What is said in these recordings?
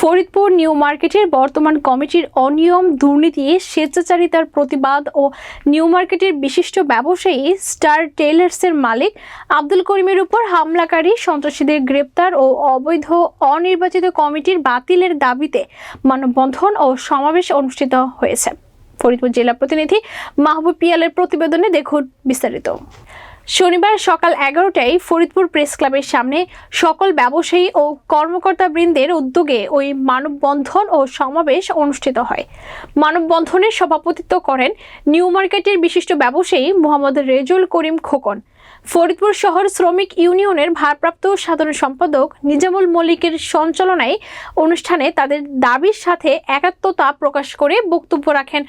Faridpur new মার্কেটের বর্তমান কমিটির অনিয়ম দুর্নীতি, স্বেচ্ছাচারিতার প্রতিবাদ ও নিউ মার্কেটের বিশিষ্ট ব্যবসায়ী স্টার টেইলার্সের মালিক আব্দুল করিমের উপর হামলাকারী সন্ত্রাসীদের গ্রেপ্তার ও অবৈধ অনির্বাচিত কমিটির বাতিলের দাবিতে মানববন্ধন ও সমাবেশ অনুষ্ঠিত হয়েছে। ফরিদপুর জেলা প্রতিনিধি মাহবুব পিয়ালের প্রতিবেদনে দেখুন বিস্তারিত। শনিবার সকাল এগারোটায় ফরিদপুর প্রেস ক্লাবের সামনে সকল ব্যবসায়ী ও কর্মকর্তা বৃন্দের উদ্যোগে ওই মানববন্ধন ও সমাবেশ অনুষ্ঠিত হয়। মানববন্ধনের সভাপতিত্ব করেন নিউ মার্কেটের বিশিষ্ট ব্যবসায়ী মোহাম্মদ রেজুল করিম খোকন। ফরিদপুর শহর শ্রমিক ইউনিয়নের ভারপ্রাপ্ত সাধারণ সম্পাদক নিজামুল মল্লিকের সঞ্চালনায় অনুষ্ঠানে তাদের দাবির সাথে একাত্মতা প্রকাশ করে বক্তব্য রাখেন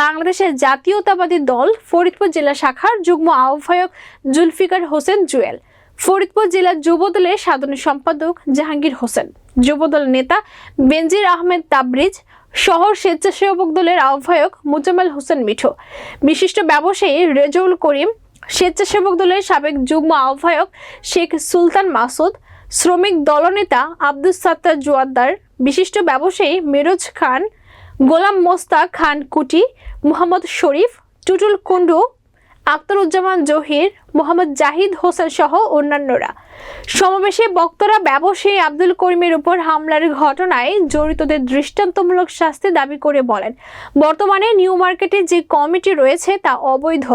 বাংলাদেশের জাতীয়তাবাদী দল ফরিদপুর জেলা শাখার যুগ্ম আহ্বায়ক জুলফিকার হোসেন জুয়েল। ফরিদপুর জেলা যুবদলের সাধারণ সম্পাদক জাহাঙ্গীর হোসেন। যুবদল নেতা বেনজির আহমেদ তাবরিজ, শহর স্বেচ্ছাসেবক দলের আহ্বায়ক মুজাম্মেল হোসেন মিঠু। বিশিষ্ট ব্যবসায়ী রেজাউল করিম স্বেচ্ছাসেবক দলের সাবেক যুগ্ম আহ্বায়ক শেখ সুলতান মাসুদ, শ্রমিক দলনেতা আব্দুস সাত্তার জোয়াদ্দার, বিশিষ্ট ব্যবসায়ী মেরোজ খান, গোলাম মোস্তা খান কুটি, মোহাম্মদ শরীফ, টুটুল কুন্ডু আখতারুজ্জামান জহির, মোহাম্মদ জাহিদ হোসেন সহ অন্যান্যরা। সমাবেশে বক্তারা ব্যবসায়ী আব্দুল করিমের উপর হামলার ঘটনায় জড়িতদের দৃষ্টান্তমূলক শাস্তি দাবি করে বলেন, বর্তমানে নিউ মার্কেটে যে কমিটি রয়েছে তা অবৈধ।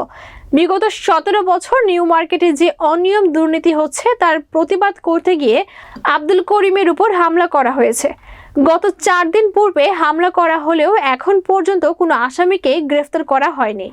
বিগত সতেরো বছর নিউ মার্কেটে যে অনিয়ম দুর্নীতি হচ্ছে তার প্রতিবাদ করতে গিয়ে আব্দুল করিমের উপর হামলা করা হয়েছে। গত চার দিন পূর্বে হামলা করা হলেও এখন পর্যন্ত কোনো আসামিকে গ্রেফতার করা হয়নি।